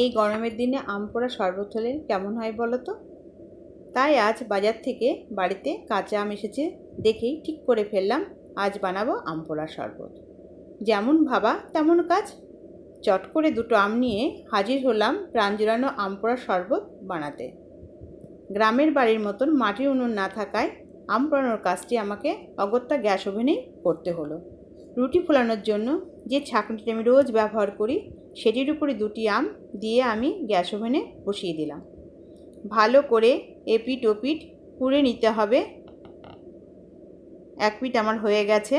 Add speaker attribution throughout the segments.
Speaker 1: এই গরমের দিনে আম পোড়া শরবত হলে কেমন হয় বলো তো? তাই আজ বাজার থেকে বাড়িতে কাঁচা আম এসেছে দেখেই ঠিক করে ফেললাম, আজ বানাবো আম পোড়া শরবত। যেমন ভাবা তেমন কাজ। চট করে দুটো আম নিয়ে হাজির হলাম প্রাণ জোড়ানো আম পোড়া শরবত বানাতে। গ্রামের বাড়ির মতন মাটির উনুন না থাকায় আম পোড়ানোর কাজটি আমাকে অগত্যা গ্যাস ওভেনেই করতে হলো। রুটি ফোলানোর জন্য যে ছাঁকনিটি আমি রোজ ব্যবহার করি, সেটির উপরে দুটি আম দিয়ে আমি গ্যাস ওভেনে বসিয়ে দিলাম। ভালো করে এপিট ওপিট পুড়ে নিতে হবে। এক পিঠ আমার হয়ে গেছে।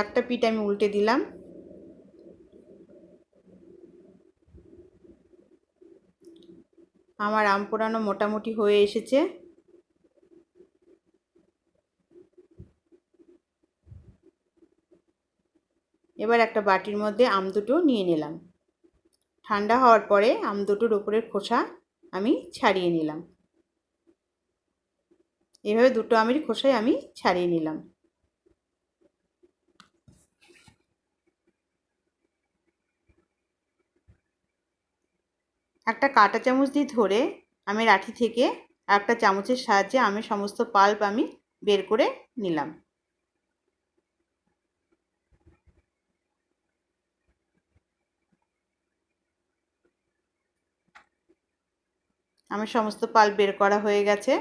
Speaker 1: একটা পিঠ আমি উল্টে দিলাম। আমার আম পোড়ানো মোটামুটি হয়ে এসেছে। এবার একটা বাটির মধ্যে আম দুটো নিয়ে নিলাম। ঠান্ডা হওয়ার পরে আম দুটোর উপরের খোসা আমি ছাড়িয়ে নিলাম। এভাবে দুটো আমের খোসাই আমি ছাড়িয়ে নিলাম। একটা কাঁটা চামচ দিয়ে ধরে আমি লাঠি থেকে একটা চামচের সাহায্যে আমি সমস্ত পাল্প আমি বের করে নিলাম। আমার সমস্ত পাল্প বের করা হয়ে গেছে।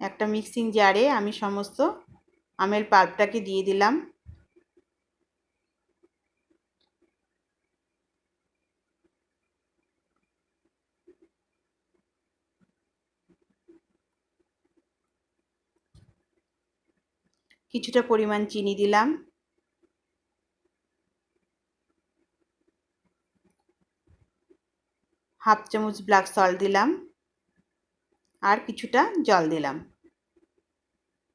Speaker 1: একটা মিক্সিং জারে আমি সমস্ত আমের পাল্পটাকে দিয়ে দিলাম। কিছুটা পরিমাণ চিনি দিলাম। হাফ চামচ ব্ল্যাক সল্ট দিলাম আর কিছুটা জল দিলাম।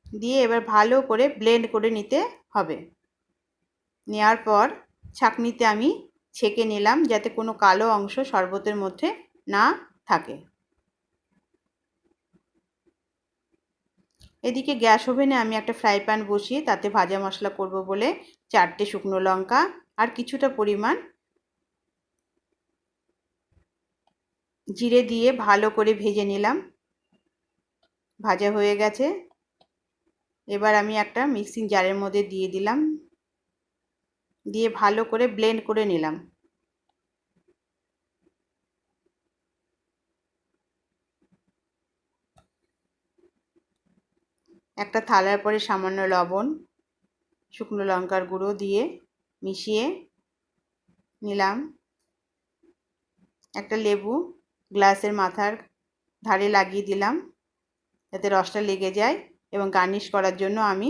Speaker 1: দিয়ে এবার ভালো করে ব্লেন্ড করে নিতে হবে। নেওয়ার পর ছাকনিতে আমি ছেঁকে নিলাম যাতে কোনো কালো অংশ শরবতের মধ্যে না থাকে। এদিকে গ্যাস ওভেনে আমি একটা ফ্রাই প্যান বসিয়ে তাতে ভাজা মশলা করব বলে চারটে শুকনো লঙ্কা আর কিছুটা পরিমাণ জিরে দিয়ে ভালো করে ভেজে নিলাম। ভাজা হয়ে গেছে। এবার আমি একটা মিক্সিং জারের মধ্যে দিয়ে দিলাম। দিয়ে ভালো করে ব্লেন্ড করে নিলাম। একটা থালার পরে সামান্য লবণ, শুকনো লঙ্কার গুঁড়ো দিয়ে মিশিয়ে নিলাম। একটা লেবু গ্লাসের মাথার ধারে লাগিয়ে দিলাম, যাতে রসটা লেগে যায় এবং গার্নিশ করার জন্য আমি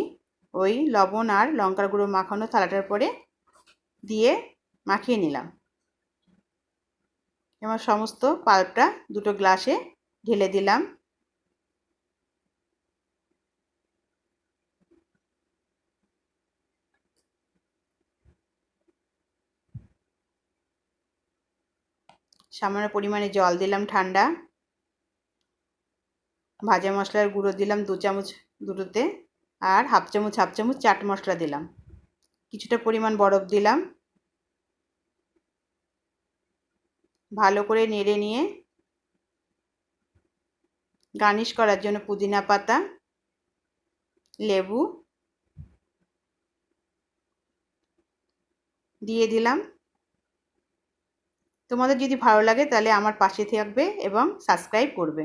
Speaker 1: ওই লবণ আর লঙ্কার গুঁড়ো মাখানো থালাটার পরে দিয়ে মাখিয়ে নিলাম। এবং সমস্ত পাল্পটা দুটো গ্লাসে ঢেলে দিলাম। সামান্য পরিমাণে জল দিলাম ঠান্ডা। ভাজা মশলার গুঁড়ো দিলাম দু চামচ দুটোতে আর হাফ চামচ হাফ চামচ চাট মশলা দিলাম। কিছুটা পরিমাণ বরফ দিলাম। ভালো করে নেড়ে নিয়ে গার্নিশ করার জন্য পুদিনা পাতা, লেবু দিয়ে দিলাম। তোমাদের যদি ভালো লাগে তাহলে আমার পাশে থাকবে এবং সাবস্ক্রাইব করবে।